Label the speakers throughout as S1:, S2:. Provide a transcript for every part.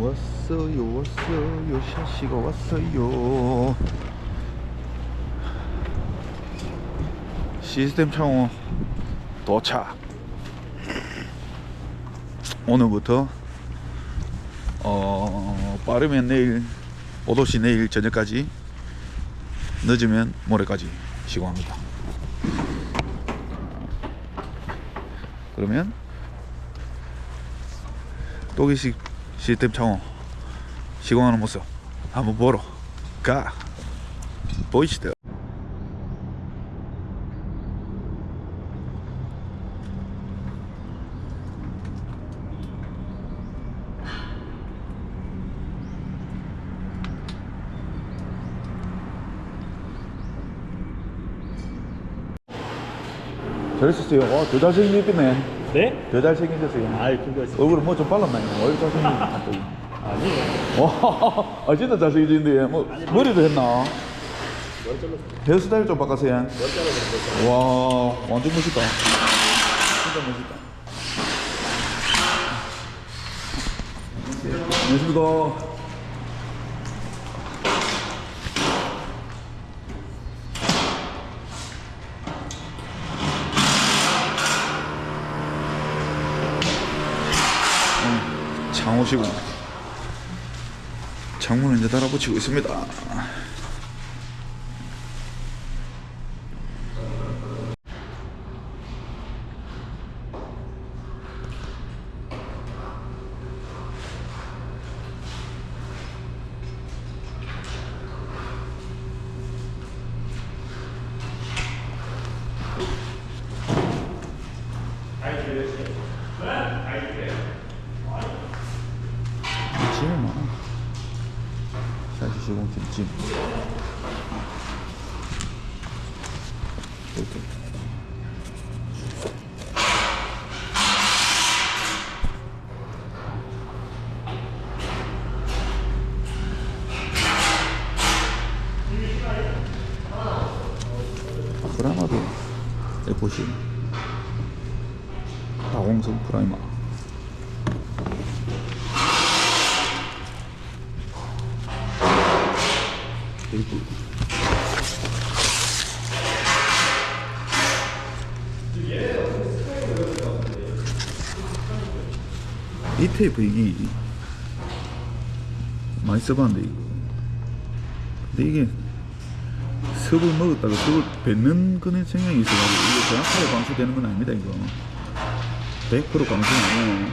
S1: 왔어요 왔어요. 샤시가 왔어요. 시스템 창호 도착. 오늘부터 어 빠르면 내일 오도시 내일 저녁까지 늦으면 모레까지 시공합니다. 그러면 또기식 시스템 창호 시공하는 모습 한번 보러 가 보이시죠? 잘했었어요. 와, 더 잘생겼네.
S2: 네?
S1: 더 잘생겼어요.
S2: 아이 그거
S1: 얼굴은 뭐 좀 빨랐나요? 얼굴 잘생긴.
S2: 아니에요
S1: 와, 아 진짜 잘생겼는데 뭐 머리도 했나? 헤어스타일 좀 바꿔세요. 와, 완전 멋있다. 진짜 멋있다. 안녕하십니까. 음, 창호시고 창문을 이제 달아붙이고 있습니다. 테이프 이게 많이 써봤는데 이거. 근데 이게 섭을 먹었다가 섭을 뱉는 그런 성향이 있어가지고 이게 정확하게 방수되는 건 아닙니다 이거. 100% 방수는 아니에요.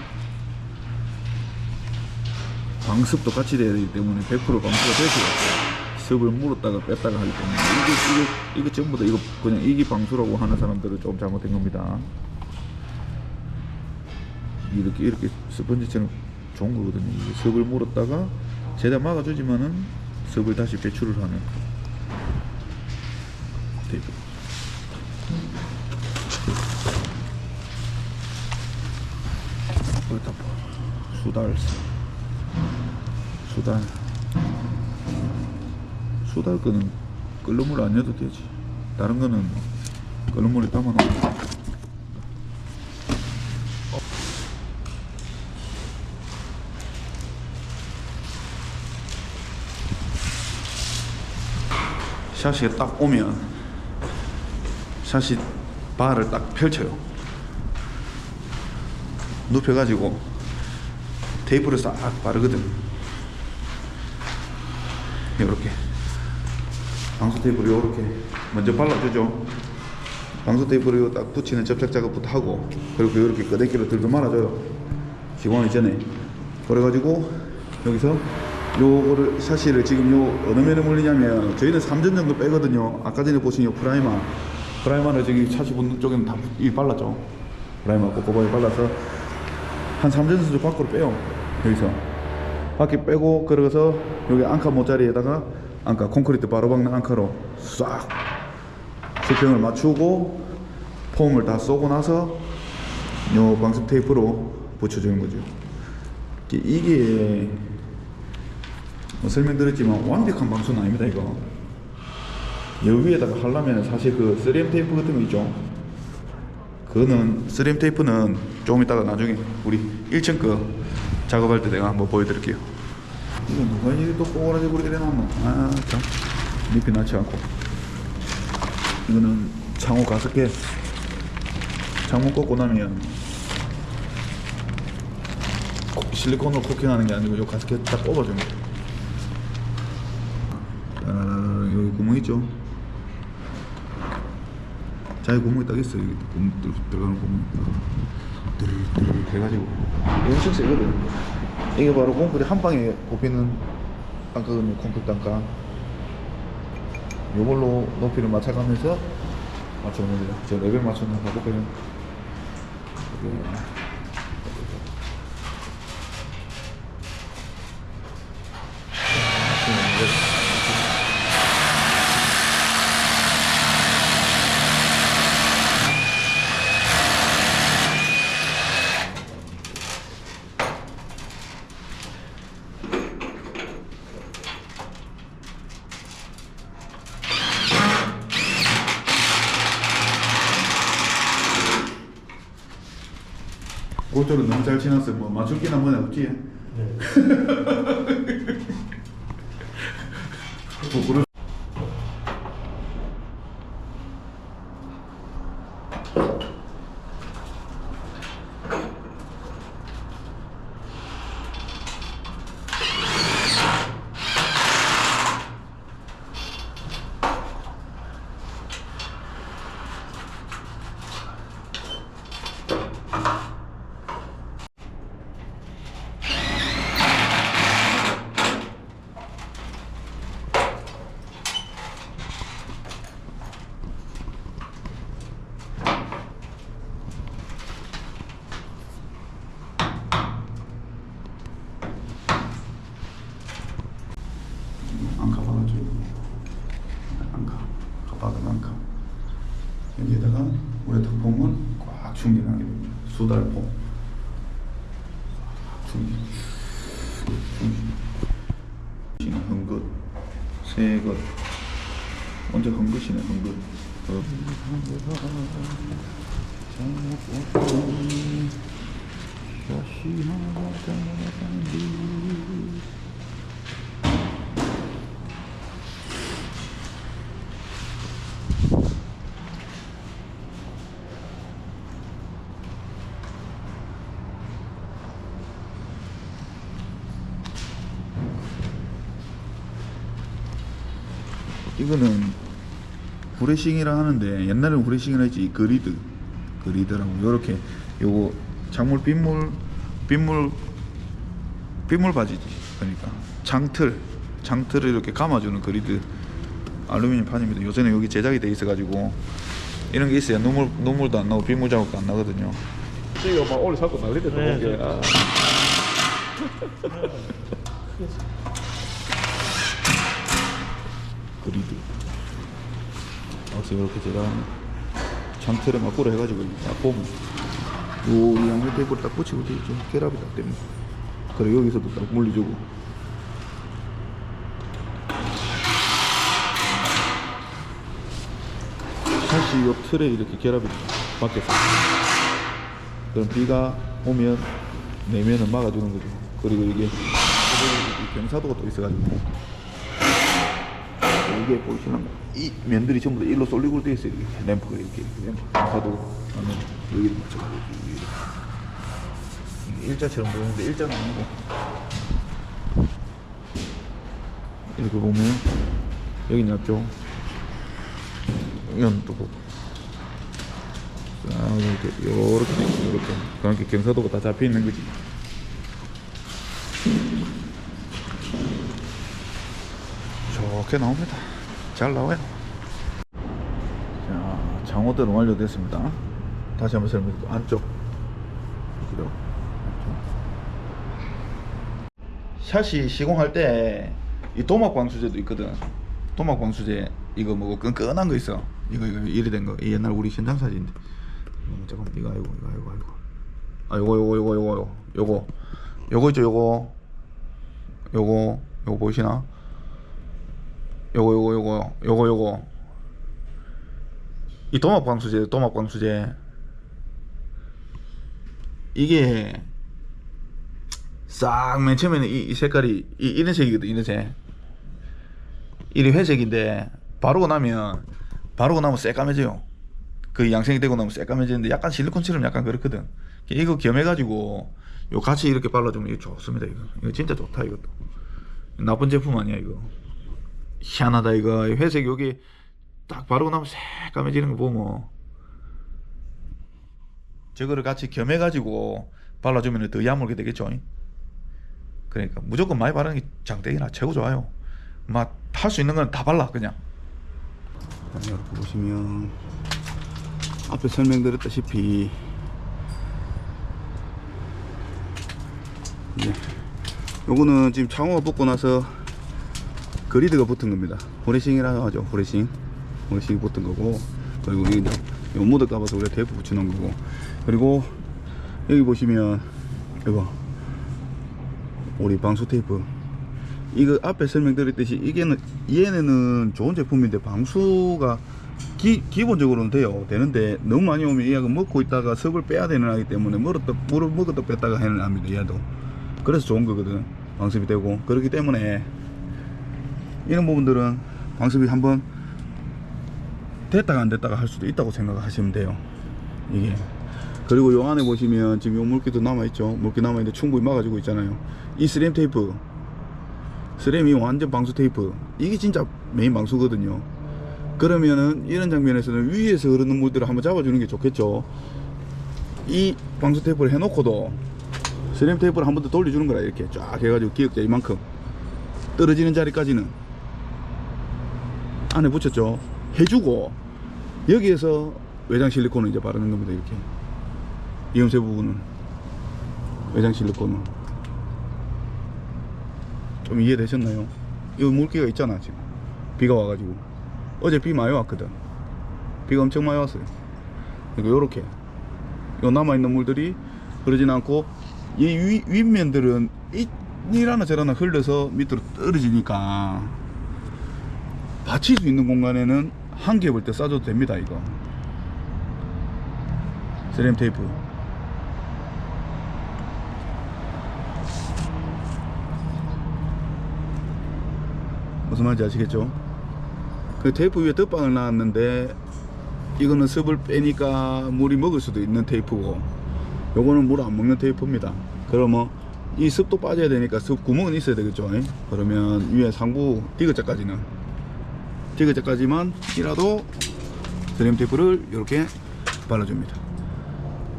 S1: 방습도 같이 돼야 되기 때문에 100% 방수가 될 수가 없어요. 습을 물었다가 뺐다가 하기 때문에. 이게, 이게, 이게 전부 다 이거 그냥 이기 방수라고 하는 사람들은 좀 잘못된 겁니다 이렇게 이렇게 스펀지처럼 좋은 거거든요. 이게 습을 물었다가 제대로 막아주지만은 습을 다시 배출을 하는 테이프. 여기다 봐 수달 수달. 수달 거는 끓는 물안 넣어도 되지. 다른 거는 끓는 물에 담아 놓고 샤 시가 딱 오면 샤시 바를 딱 펼쳐요. 눕혀가지고 테이프를 싹 바르거든. 이렇게. 방수 테이프를 이렇게 먼저 발라주죠. 방수 테이프를 요딱 붙이는 접착 작업부터 하고 그리고 이렇게 끄댕기로 들들 말아줘요. 시공하기 전에. 그래가지고 여기서 요거를 샤시를 지금 요 어느 면에 물리냐면 저희는 3전 정도 빼거든요. 아까 전에 보신 요 프라이마. 프라이마를 저기 샤시 붙는 쪽에는 다이 발랐죠. 프라이마 꼬꼬바에 발라서 한 3전 수준 밖으로 빼요. 여기서. 밖에 빼고 그러고서 여기 앙카 모자리에다가 앙카 콘크리트 바로 박는 앙카로 싹 수평을 맞추고 폼을 다 쏘고 나서 요 방수 테이프로 붙여주는 거죠. 이게 뭐 설명드렸지만 완벽한 방수는 아닙니다 이거 여기에다가 하려면 사실 그 3M 테이프 같은 거 있죠 그거는 3M 테이프는 조금 이따가 나중에 우리 1층 거 작업할 때 내가 한번 보여드릴게요 이거 누가 이리 또 꼬라지 부리게 해놨노? 아, 참. 잎이 나지 않고. 이거는 장어 가습기. 장어 꺾고 나면 코- 실리콘으로 코팅하는 게 아니고 요 가습기 딱 거. 따라라라, 여기 구멍 있죠? 자기 구멍이 딱 있어. 여기 구멍 들- 들어가는 구멍. 드르르 해가지고. 엄청 세거든. 이게 바로 콘크리트 한 방에 꼽히는 땅가거든요. 콘크리트 땅가. 요걸로 높이를 맞춰가면서 맞춰보면 돼요. 저 레벨 맞춰서 가볼까요? 골조를 너무 잘 지났어요. 뭐 맞출 기나 뭐냐 없지? 뭐 그런 안카 받아줘요. 안카, 가방은 안카. 여기에다가 우리 덕봉은 꽉 충전하게 됩니다. 수달봉. 충전. 충전. 흥긋, 새것. 먼저 흥긋이네, 흥긋. 어. 이거는 후레싱이라 하는데 옛날에는 후레싱이라 했지 이 그리드. 그리드라고. 요렇게 요거 작물 빗물 빗물 빗물 바지지. 그러니까 장틀 장틀을 이렇게 감아주는 그리드 알루미늄 판입니다. 요새는 여기 제작이 돼 있어 가지고 이런 게 있어야 눈물 눈물도 안 나고 빗물 자국도 안 나거든요. 이거 막 오래 사고 난리다
S2: 네,
S1: 게. 아. 그리드 그래서 이렇게 제가 장틀에 막고로 해가지고 딱 보면 요이 양면 테이프를 딱 붙이고 되죠 결합이 딱 됩니다. 그래 여기서도 딱 물리주고. 다시 요 틀에 이렇게 결합이 밖에서 그럼 비가 오면 내면은 막아주는 거죠. 그리고 이게 이 경사도가 또 있어가지고 이게 보이시나 이 면들이 전부 다 일로 쏠리고 돼 있어요. 이렇게 램프가 이렇게. 램프. 경사도 하면 여기 맞춰가지고 일자처럼 보이는데 일자는 아니고. 이렇게 보면 여기는 앞쪽. 이건 또 보고 아 이렇게 요렇게. 그렇게 경사도가 다 잡혀 있는 거지 좋게 나옵니다. 잘 나와요. 자 장어들은 완료됐습니다. 다시 한번 설명드릴게요 안쪽. 그죠 샷이 시공할 때 이 도막 방수제도 있거든. 도막 방수제 이거 뭐고 끈끈한 거 있어. 이거 이거 이래 된거. 옛날 우리 현장 사진인데. 음, 잠깐 이거 아이고 이거 아이고 아이고. 아 요거 요거 요거 요거 요거. 요거 있죠 요거. 요거 요거 보이시나 요거 요거 요거 요거 요거. 이 도막 방수제 도막 방수제. 이게 싹 맨 처음에는 이, 이 색깔이 이, 이런 색이거든 이런 색. 이리 회색인데 바르고 나면 바르고 나면 새까매져요. 그 양생이 되고 나면 새까매지는데 약간 실리콘처럼 약간 그렇거든. 이거 겸해가지고 요 같이 이렇게 발라주면 이거 좋습니다 이거. 이거 진짜 좋다 이것도. 나쁜 제품 아니야 이거 희한하다 이거. 회색 여기 딱 바르고 나면 새까매지는 거 보면. 저거를 같이 겸해 가지고 발라주면 더 야물게 되겠죠. 그러니까 무조건 많이 바르는 게 장땡이나 최고 좋아요. 막 할 수 있는 건 다 발라 그냥. 이렇게 보시면 앞에 설명드렸다시피 네. 요거는 지금 창호가 붙고 나서 그리드가 붙은 겁니다. 호레싱이라고 하죠. 호레싱. 호레싱이 붙은 거고 그리고 요 모드 까봐서 우리가 테이프 붙여놓은 거고. 그리고 여기 보시면 이거 우리 방수 테이프. 이거 앞에 설명드렸듯이 이게는 얘네는 좋은 제품인데 방수가 기, 기본적으로는 돼요. 되는데 너무 많이 오면 얘가 먹고 있다가 습을 빼야 되는 하기 때문에 물었다 물을 먹었다 뺐다가 해는 합니다 얘도. 그래서 좋은 거거든. 방습이 되고. 그렇기 때문에 이런 부분들은 방습이 한번 됐다가 안 됐다가 할 수도 있다고 생각하시면 돼요. 이게. 그리고 요 안에 보시면 지금 요 물기도 남아있죠. 물기 남아있는데 충분히 막아주고 있잖아요. 이 스램 테이프. 스램이 완전 방수 테이프. 이게 진짜 메인 방수거든요. 그러면은 이런 장면에서는 위에서 흐르는 물들을 한번 잡아주는 게 좋겠죠. 이 방수 테이프를 해놓고도 스램 테이프를 한 번 더 돌려주는 거라 이렇게 쫙 해가지고 기역자 이만큼. 떨어지는 자리까지는 안에 붙였죠. 해주고 여기에서 외장 실리콘을 이제 바르는 겁니다 이렇게. 이음새 부분은. 외장 실리콘은 좀 이해되셨나요? 이 물기가 있잖아 지금. 비가 와가지고. 어제 비 많이 왔거든. 비가 엄청 많이 왔어요. 그러니까 요렇게. 요 남아있는 물들이 흐르진 않고 이 위, 윗면들은 이, 이라나 저라나 흘러서 밑으로 떨어지니까 받칠 수 있는 공간에는 한 개 볼 때 싸줘도 됩니다 이거. 스램 테이프. 무슨 말인지 아시겠죠? 그 테이프 위에 덧방을 놨는데 이거는 습을 빼니까 물이 먹을 수도 있는 테이프고 요거는 물 안 먹는 테이프입니다. 그러면 이 습도 빠져야 되니까 습 구멍은 있어야 되겠죠? 그러면 위에 상부 디귿자까지는 디귿자까지만 이라도 드림 테이프를 이렇게 발라줍니다.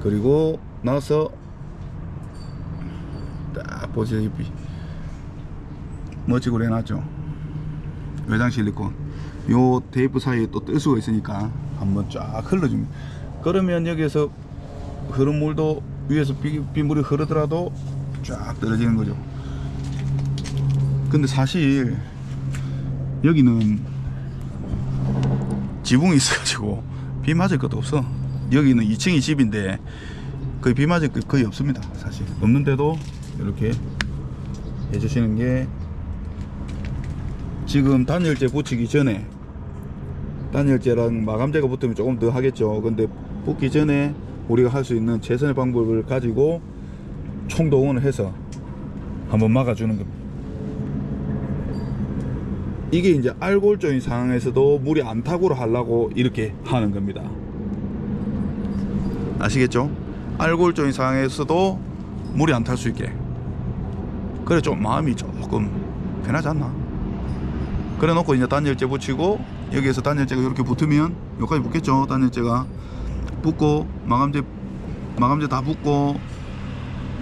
S1: 그리고 나서 딱 보시다시피. 멋지고 해놨죠? 외장 실리콘. 요 테이프 사이에 또 뜰 수가 있으니까 한번 쫙 흘러줍니다. 그러면 여기에서 흐른 물도 위에서 비, 빗물이 흐르더라도 쫙 떨어지는 거죠. 근데 사실 여기는 지붕이 있어가지고 비 맞을 것도 없어. 여기는 2층이 집인데 거의 비 맞을 것 거의 없습니다 사실. 없는데도 이렇게 해주시는 게 지금 단열재 붙이기 전에 단열재랑 마감재가 붙으면 조금 더 하겠죠. 근데 붙기 전에 우리가 할 수 있는 최선의 방법을 가지고 총동원을 해서 한번 막아주는 겁니다 이게 이제 알골조인 상황에서도 물이 안 타고로 하려고 이렇게 하는 겁니다. 아시겠죠? 알골조인 상황에서도 물이 안 탈 수 있게. 그래 좀 마음이 조금 편하지 않나? 그래 놓고 이제 단열재 붙이고 여기에서 단열재가 이렇게 붙으면 여기까지 붙겠죠? 단열재가 붙고 마감재 마감재 다 붙고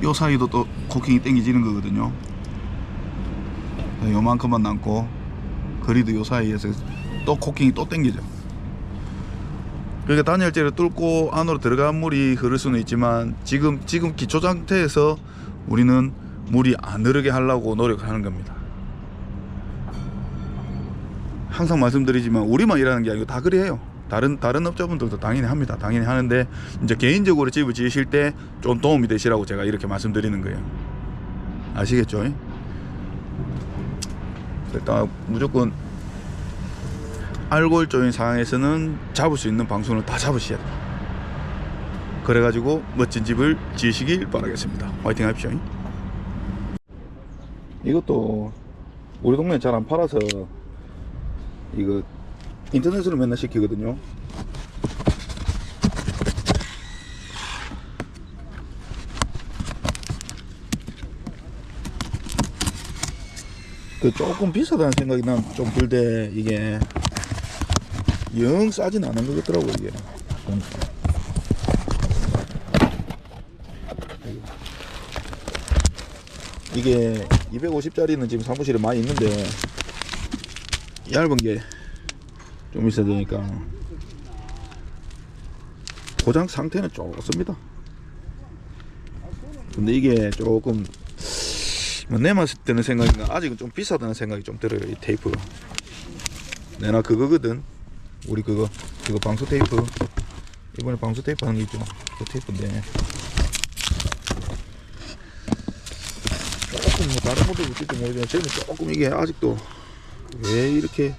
S1: 요 사이도 또 코킹이 땡겨지는 거거든요. 요만큼만 남고 그리도 요 사이에서 또 코킹이 또 땡기죠 그러니까 단열재를 뚫고 안으로 들어간 물이 흐를 수는 있지만 지금 지금 기초 상태에서 우리는 물이 안 흐르게 하려고 노력하는 겁니다 항상 말씀드리지만 우리만 일하는 게 아니고 다 그래요. 다른 다른 업자분들도 당연히 합니다. 당연히 하는데 이제 개인적으로 집을 지으실 때 좀 도움이 되시라고 제가 이렇게 말씀드리는 거예요. 아시겠죠? 일단 무조건 알골조인 상황에서는 잡을 수 있는 방송을 다 잡으셔야 돼요. 그래가지고 멋진 집을 지으시길 바라겠습니다. 화이팅 하십시오. 이것도 우리 동네에 잘 안 팔아서 이거 인터넷으로 맨날 시키거든요. 그 조금 비싸다는 생각이 난 좀 들대 이게 영 싸진 않은 것 같더라고 이게. 이게 250짜리는 지금 사무실에 많이 있는데 얇은 게 좀 있어야 되니까 고장 상태는 좋습니다. 근데 이게 조금 뭐 내 맛을 때는 생각이 나 아직은 좀 비싸다는 생각이 좀 들어요 이 테이프가 내나 그거거든. 우리 그거 그거 방수 테이프. 이번에 방수 테이프 하는 게 있죠 그 테이프인데. 조금 뭐 다른 모델 있을지 모르겠지만 저는 조금 이게 아직도 왜 이렇게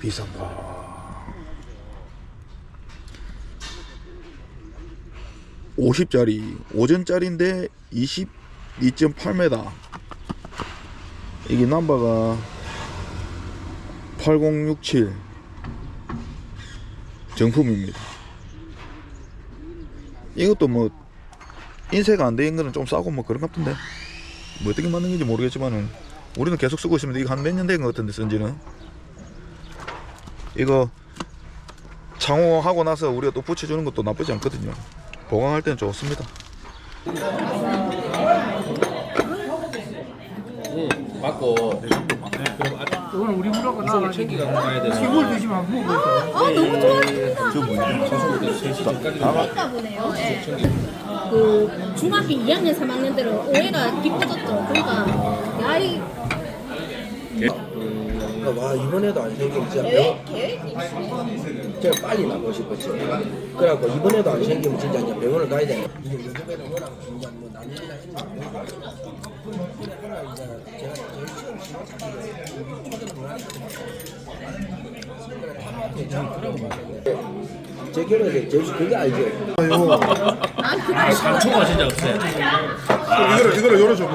S1: 비싼가. 50짜리 오전짜리인데 22.8m 이게 넘버가 8067 정품입니다. 이것도 뭐 인쇄가 안된 거는 좀 싸고 뭐 그런 것 같은데. 뭐 어떻게 만든 건지 모르겠지만은 우리는 계속 쓰고 있습니다. 이거 한 몇 년 된 것 같은데 쓴지는. 이거 창호하고 나서 우리가 또 붙여주는 것도 나쁘지 않거든요. 보강할 때는 좋습니다
S2: 맞고
S3: 이거는 우리 물하고
S2: 손을
S3: 나랑
S2: 챙기가 가야 돼서
S3: 이걸 드시면 안 먹어요.
S4: 아 너무 좋아합니다.
S1: 저 뭐냐
S4: 했다 보네요. 예. 그 중학교 2학년 3학년 때로 오해가 깊어졌죠. 그러니까 야이
S5: 와 이번에도 안 진짜
S4: 계획 있어.
S5: 제가 빨리 나고 싶었지. 그래갖고 이번에도 안 생기면 진짜 이제 병원을 가야 돼. 이게 요즘에는 워낙 이제 뭐 난리나 있는 거 하나 이제 제가 제일 처음 초대를 제 결혼에 제우스 그게 알죠?
S4: 아.
S2: 상처가 진짜 없어요.
S6: 이거를 이거를 열어줘